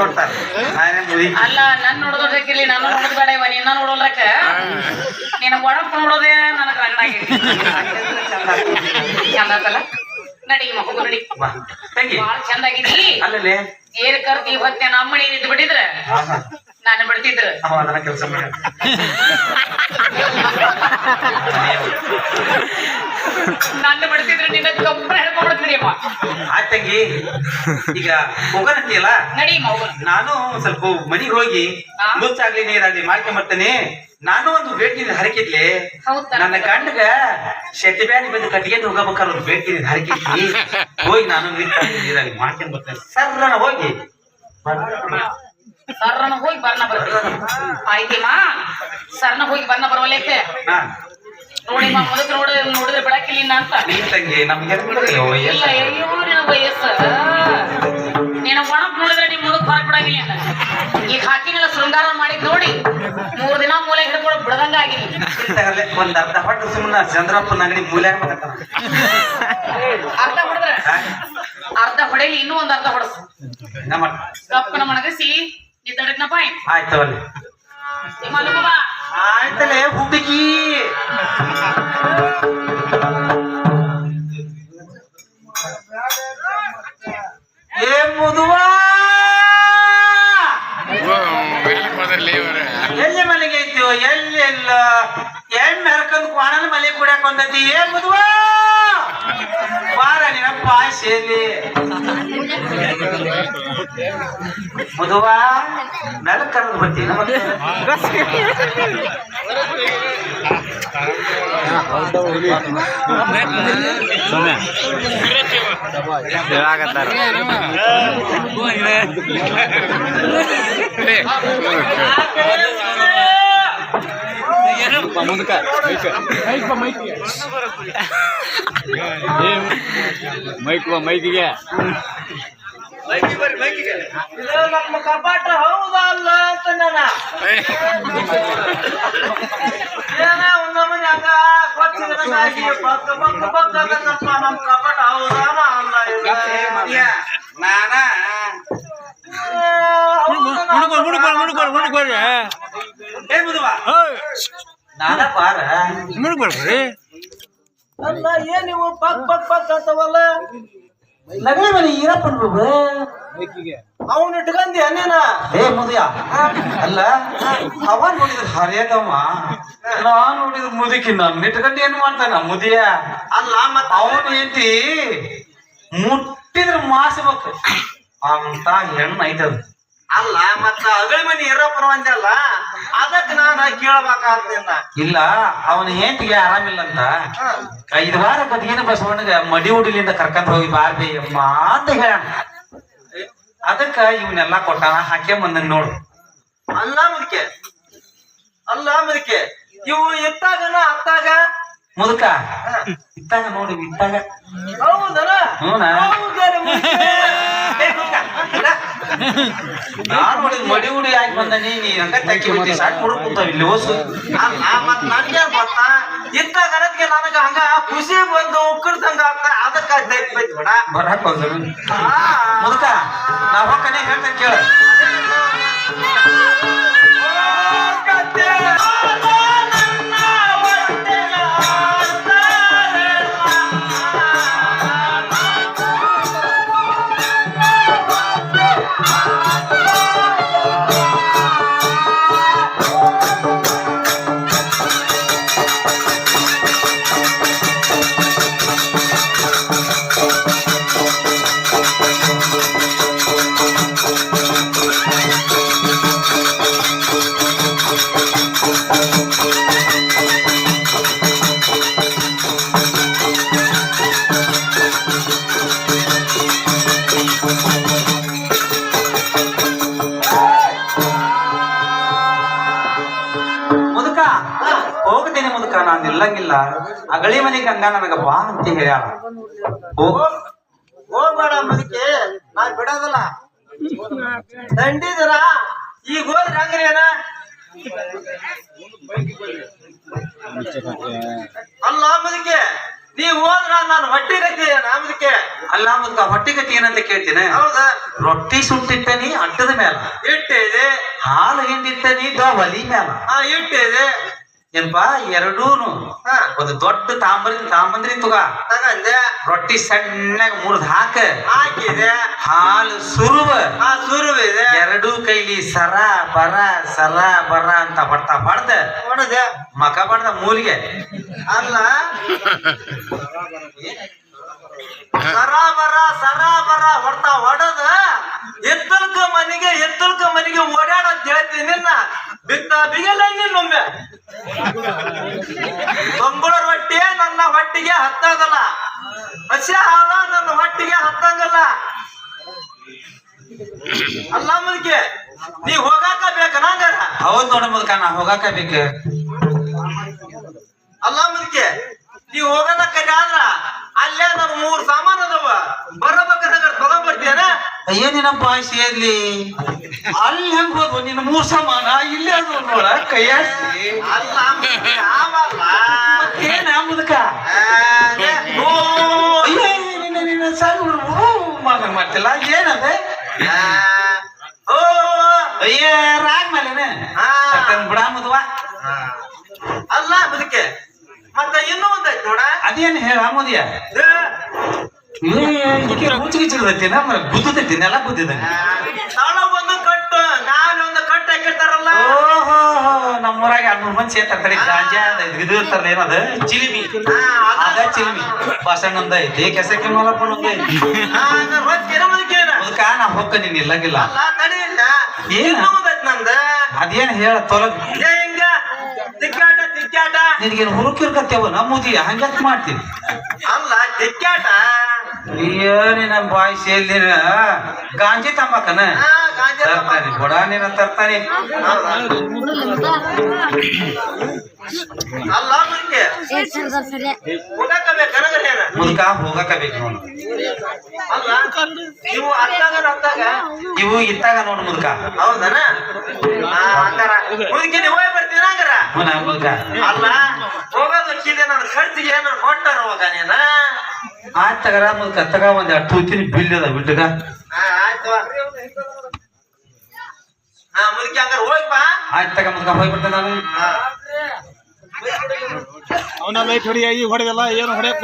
ನೋಡ್ತಾರೆ. ನಾನೇ ಅಲ್ಲ ನನ್ ನೋಡೋದಕ್ಕಿರ್ಲಿ ನಾನು ನೋಡೋದ್ ಬೇಡ ಇವ ನಿನ್ನ ನೋಡೋದ್ರಕ್ಕ ನಿನ್ನ ಒಡಪ್ ನೋಡೋದೇ ನನಗ್ ರಗಡಾಗೈತಿ ಚಂದ ನಡಿ ಮಗು ನಡಿ. ಬಾ ತಂಗಿ. ಬಾಳ ಚಂದ ಏರ್ ಹೊತ್ತೆ ಇದ್ ಬಿಟ್ಟಿದ್ರ? ನಾನು ಬಿಡ್ತಿದ್ರ. ಅವ ನನ್ನ ಕೆಲಸ ಮಾಡ ನನ್ನ ಬಿಡ್ತಿದ್ರ ನಿನ್ನ ಕಬ್ಬರ ಹಿಡ್ಕೊಂಡ್ಬಿಡ್ತೀನಿ ಅಮ್ಮ. ಆ ತಂಗಿ. ಈಗ ಹೋಗನಂತೀಯಲ್ಲ ನಡಿ ಮಗು ನಾನು ಸ್ವಲ್ಪ ಮನಿಗೆ ಹೋಗಿ? ಮುಚ್ಚಾಗ್ಲಿ ನೀರಾಗ್ಲಿ ಮಾಡ್ಕೊಂಬರ್ತೇನೆ ನಾನು ಒಂದು ಭೇಟಿ ಹರಕಿದ್ಲಿ ಹೌದಾ? ನನ್ನ ಗಂಡಗ ಶೆಟ್ಟಿ ಬ್ಯಾನಿ ಬಂದು ಕಟ್ಟಿಗೆ ಹೋಗಬೇಕಾದ್ರೆ ಒಂದು ಭೇಟಿ ಹರಕಿದ್ಲಿ ಹೋಗಿ ನಾನು ನೀರ್ ನೀರಾಗ್ಲಿ ಮಾಡ್ಕೊಂಡ್ ಬರ್ತೇನೆ. ಸರ್ರನ ಹೋಗಿ. ಸರ್ರನ ಹೋಗಿ ಬರ್ನ ಆಯ್ತಿಮ್ಮ ಸರ್ನ ಹೋಗಿ ಬರ್ನ ಬರವಲೇಕೆ ಹಾ. ನೋಡಿ ಮಾ ಮುದಕ್ ನೋಡ ನೋಡಿದ್ರೆ ಬಿಡಕ್ಕಿಲ್ಲ ಅಂತ. ತಂಗಿ ನಮ್ಗೆ ಇಲ್ಲ ಅಯ್ಯೋ ನಿನ್ನ ವಯಸ್ಸ ನೋಡಿದ್ರೆ ನಿಮ್ ಮುದಕ್ ಹೊರಗ್ ಬಿಡಂಗಿಲ್ಲ ಈಗ ಹಾಕಿನೆಲ್ಲ ಆಗಿಲ್ಲ ಒಂದ್ ಅರ್ಧ ಹೊಟ್ಟು ಸುಮ್ಮನ ಚಂದ್ರಪ್ಪನ ಅಂಗಡಿ ಮೂಲ್ಯಾಗ ಮಾತಾಡ್ತಾನ ಅರ್ಧ ಹೊಡೆದ್ರೆ? ಅರ್ಧ ಹೊಡೆಯಲಿ ಇನ್ನೂ ಒಂದ್ ಅರ್ಧ ಹೊಡಸ್. ನಮ್ಮ ಕಪ್ಪನ ಮಣಗಸಿ ನಿದ್ದಡಕ್ನ ಪಾಯ್. ಆಯ್ತು ಅಲ್ಲಿ ಮಲಗು ಬಾ ಆಯ್ತಲೇ ಹುಡುಗಿ ಏ ಮುದುವಾ ಎಲ್ಲಿ ಮನೆಗೆ ಐತಿಯೋ ಎಲ್ಲಿ ಇಲ್ಲ ಎಣ್ಣೆ ಹರ್ಕೊಂಡ್ ಕ್ವಾಣನ ಬಂದತಿ ಏ ಮುದುವಾ ಬಾರ ನಿನ್ನ ಪಾಶೆಲಿ ಮುದುವಾ ಮೆಲಕ್ ಕರೆದು ಬರ್ತೀನಿ ಮತ್ತೆ ಮೈಕ್ ಮೈಕಿಗೆ ಇದು ನಮ್ಮ ಕಪಾಟ ಹೌದಾ ಅಲ್ಲ ಅಂತ ನಾನ ಏನ ಒಂದೊಮ್ಮೆ ಹಂಗ ಕೊಚ್ಚಿದ್ರಂಗಾಗಿ ಬಕ್ಕ ಬಕ್ಕ ಬಕ್ಕ ಆಗತ್ತಪ್ಪ ನಮ್ಮ ಕಪಾಟ ಹೌದಾನ ಅಲ್ಲ ಇದು? ನಾನ ಏ ಮುದುವ ಪಾರ. ಅಲ್ಲ ಏನ್ ನೀವು ಪಕ್ ಪಕ್ ಪಕ್ ಅಂತವಲ್ಲ? ಲಗ್ನ ಮನೆ ಈರಪ್ಪನ್ ಅವನ್ ಇಟ್ಕಂದಿ ಅನ್ನೇನ ಏ ಮುದಿಯ ಅಲ್ಲ ಅವ ನೋಡಿದ್ರ ಹರಿಯದಮ್ಮ ನಾನ್ ನೋಡಿದ್ರ ಮುದುಕಿ ನನ್ ಇಟ್ಕೊಂಡು ಏನ್ ಮಾಡ್ತಾನ ಮುದಿಯ ಅಲ್ಲ ಮತ್ತ ಅವನ್ ಏಂತಿ ಮುಟ್ಟಿದ್ರ ಮಾಸಬೇಕು. ಅಂತ ಹೆಣ್ಣು ಐತದ. ಅಲ್ಲ ಮತ್ತ ಅಗಳಿ ಮನಿ ಇರಪ್ಪನ ಅಂದಲ್ಲ ಅದಕ್ಕೆ ನಾನು ಕೇಳಬೇಕಾಗ್ತಿಲ್ಲ ಇಲ್ಲ ಅವನ ಹೆಂಡತಿಗೆ ಆರಾಮಿಲ್ಲ ಅಂತ ಐದು ವಾರ ಬದಿಗಿನ ಬಸವಣ್ಣಗ ಮಡಿ ಉಡಿಲಿಂದ ಕರ್ಕೊಂಡ್ ಹೋಗಿ ಬಾರ್ಬಿ ಅಮ್ಮ ಅಂತ ಹೇಳ ಅದಕ್ಕ ಇವನ್ನೆಲ್ಲ ಕೊಟ್ಟಾನ ಹಾಕೆ ಬಂದನ್ ನೋಡು. ಅಲ್ಲ ಮುದಕೆ ಅಲ್ಲ ಮುದಕೆ ಇವು ಇತ್ತಾಗನ ಅತ್ತಾಗ? ಮುದುಕ ಇತ್ತಾಗ ನೋಡಿ ಇತ್ತಾಗ ಹೌದನ? ಹ್ಞೂನ? ನಾನು ನೋಡಿದ್ ಮಡಿ ಉಡಿ ಆಗಿ ಬಂದ ನೀ ಹಂಗ ತಕ್ಕಿ ಬಿಟ್ಟಿ ಸಾಕು ಹುಡುಕ್ ಕುಂತಾವ ಇಲ್ಲಿ ಓಸು. ಮತ್ ನನ್ಗೆ ಗೊತ್ತಾ? ಇದ್ದಾಗ ಅದಕ್ಕೆ ನನಗ ಹಂಗ ಖುಷಿ ಬಂದು ಉಕ್ಕಡ್ದಂಗ ಆಗ್ತ ಅದಕ್ಕ ದೈತ್ ಬೈತ್ ಬೇಡ. ಬರಾಕ್ ಮುದುಕ ನಾ ಹೋಗ್ತಾನೆ ಹೇಳ್ತೇನೆ ಕೇಳ. ಮುದುಕ ಹೋಗ್ತೇನೆ ಮುದುಕ ನಾನು ನಿಲ್ಲಂಗಿಲ್ಲ ಅಗಳಿ ಮನೆ ಹಂಗ ನನಗ ಬಾ ಅಂತ ಹೇಳ್ಯಾಳ. ಹೋಗ್ ಹೋಗ್ಬೇಡ ಮುದುಕಿ ನಾನ್ ಬಿಡೋದಲ್ಲ. ದಂಡಿದರ? ಈಗ ಹೋದ್ರೆ ಹಂಗ್ರಿ ಏನ ಅಲ್ಲ ಮುದುಕಿ ನೀ ಹೋದ್ರ ನಾನು ಹೊಟ್ಟೆ ಗತಿ ನಾಮದಕ್ಕೆ ಅಲ್ಲ ಮುದುಕ ಹೊಟ್ಟೆ ಗತಿ ಏನಂತ ಕೇಳ್ತೀನಿ? ಹೌದಾ? ರೊಟ್ಟಿ ಸುಟ್ಟಿಟ್ಟನಿ ಅಡ್ಡದ ಮೇಲೆ. ಇಟ್ಟಿದೆ ಹಾಲು ಹಿಂಡಿಟ್ಟನಿ ಒಲಿ ಮ್ಯಾಲ. ಆ ಇಟ್ಟಿದೆ. ಏನಪ್ಪಾ ಎರಡೂನು. ಹಾ. ಒಂದು ದೊಡ್ಡ ತಾಂಬರಿ ತಾಂಬಂದ್ರಿ ತುಗ. ತಗಂದೆ. ರೊಟ್ಟಿ ಸಣ್ಣಗ ಮುರಿದ್ ಹಾಕ. ಹಾಕಿದೆ. ಹಾಲು ಸುರುವ. ಆ ಸುರುವಿದೆ. ಎರಡೂ ಕೈಲಿ ಸರ ಬರ ಸರ ಬರ ಅಂತ ಬರ್ತಾ ಬಡ್ದ ಹೊಡೆದೆ. ಮಕ ಬಡ್ದ ಮೂಲಿಗೆ. ಅಲ್ಲ. ಸರ ಬರ ಸರ ಬರ ಹೊಡ್ತಾ ಹೊಡದ. ಎದ್ದಲ್ಕ ಮನೆಗೆ ಓಡಾಡ ಅಂತ ಹೇಳ್ತೀನಿ ನಿನ್ನ ಬಿತ್ತ ಬಿಗಲ್ಲ ನಿನ್ನೊಮ್ಮೆ ಮಂಗಳ ರೊಟ್ಟಿ ನನ್ನ ಹೊಟ್ಟಿಗೆ ಹತ್ತಂಗಲ್ಲ. ಹಸಿ ಹಾಲ ನನ್ನ ಹೊಟ್ಟಿಗೆ ಹತ್ತಂಗಲ್ಲ. ಅಲ್ಲ ಮುದಕ್ಕೆ ನೀ ಹೋಗಾಕ ಬೇಕ ನಂಗಾರ? ಹೌದ್ ನೋಡ ಮುದಕ ನಾ ಹೋಗಾಕ ಬೇಕ. ಅಲ್ಲ ಮುದಕ್ಕೆ ನೀ ಹೋಗದ ಕಡೆ ಆದ್ರ ಅಲ್ಲೇ ನಮ್ ಮೂರ್ ಸಾಮಾನ್ ಅದಾವ. ತಗೊಂಡ್ ಬರ್ತೀಯನ? ಏನಿನ ಪಾಯಸ ಎಲ್ಲಿ? ಅಲ್ಲಿ ಹೆಂಗ್ ಹೋದ್ವು? ನಿನ್ನ ಮೂರ್ ಸಮಾನ? ಇಲ್ಲೇ ಅದು ನೋಡ ಆವಲ್ಲ. ಏನ ಮುದಕ ಮಗ ಮಾಡ್ತಿಲ್ಲ ಏನದೆ? ಓ, ಅಯ್ಯ ರಾಗ್ ಮೇಲೆನೆ. ಬಿಡ ಮದ್ವ. ಅಲ್ಲ ಮುದುಕೆ ಮತ್ತ ಇನ್ನೂ ಒಂದೈತ್ ನೋಡ. ಅದೇನು ಹೇಳ ಮುದಿಯ ಮುಚ್ಚಿಗೆ ಚಿಗದೈತಿನ ಮರ ಗುದ್ದತೈತಿ ನೆಲ ಗುದ್ದಿದ ಒಂದು ಕಟ್ಟು ನಾನು ಒಂದು ಕಟ್ಟು ಹಾಕಿರ್ತಾರಲ್ಲ. ಓಹೋ ನಮ್ಮೂರಾಗ ಮೂರ್ ಮಂದಿ ಸೇರ್ತಾರೆ ಗಾಂಜಾ ಇದು ಇರ್ತಾರಲ್ಲ ಏನದ? ಚಿಲಿಮಿ. ಅದ- ಚಿಲಿಮಿ. ಚಿಲಿಮಿ ಬಸಣ್ಣಂದ ಐತಿ ಕೆಸಕ್ಕೆ ಐತಿ. ಹೊತ್ಕೇನ ಮುದುಕೇನ? ಅದಕ್ಕ ನಾ ಹೊಕ್ಕ ನೀನ್ ಇಲ್ಲಂಗಿಲ್ಲ. ಏನ? ನಂದ. ಅದೇನ್ ಹೇಳ ತೊಲಗ. ಹಿಂಗ. ತಿಕ್ಕಾಟ ತಿಕ್ಕಾಟ ನಿನಗೇನು ಹುರುಕಿರ್ಕತ್ತೇವ ನಮ್ಮೂದಿ ಹಂಗ್ಯಾಕ್ ಮಾಡ್ತೀನಿ. ಅಲ್ಲ ತಿಕ್ಕಾಟ ಅಯ್ಯೋ ಬಾಯ್ಸ್ ಬಾಯಿ ಗಾಂಜಿ ತಂಬಾಕನ? ತರ್ತಾನೆ ಬುಡಾನಿನ ತರ್ತಾನೆ ಮುದುಕೆ ಹೋಗಾಕ ಬೇಕು ನೋಡು. ನೀವು ಅತ್ತಾಗ ಅತ್ತಾಗ? ಇವು ಇತ್ತಾಗ ನೋಡು ಮುದ್ಕ ಹೌದನ? ಹಂಗಾರ ನೀವು ಹೋಗಿ ಬರ್ತೀನ ಹಂಗಾರ ಹುನ ಅಲ್ಲ ಹೋಗೋದು ಕಿದೆ ನನ್ನ ಖರ್ಚಿಗೆ ಏನಾರು ಕೊಟ್ಟಾರ ಹೋಗ ನೀನ? ಆಯ್ತು ತಗರ ಕತ್ತಗ ತಗ ಒಂದ್ ಎರಡು ತೂತಿನ ಬಿಲ್ ಅದ ಬಿಟ್ಟಗ ಆ, ಆಯ್ತು ಹಾ ಮುದುಕಿ ಹಂಗಾರ ಹೋಗಿ ಬಾ. ಆಯ್ತು ತಗ ಮುದ್ಕ ಹೋಗಿ ಬರ್ತೇನೆ ನಾನು. ಅವನ ಲೈಟ್ ಹೊಡಿಯಾಗಿ ಹೊಡೆದಲ್ಲ ಏನು ಹೊಡೆಯಕ್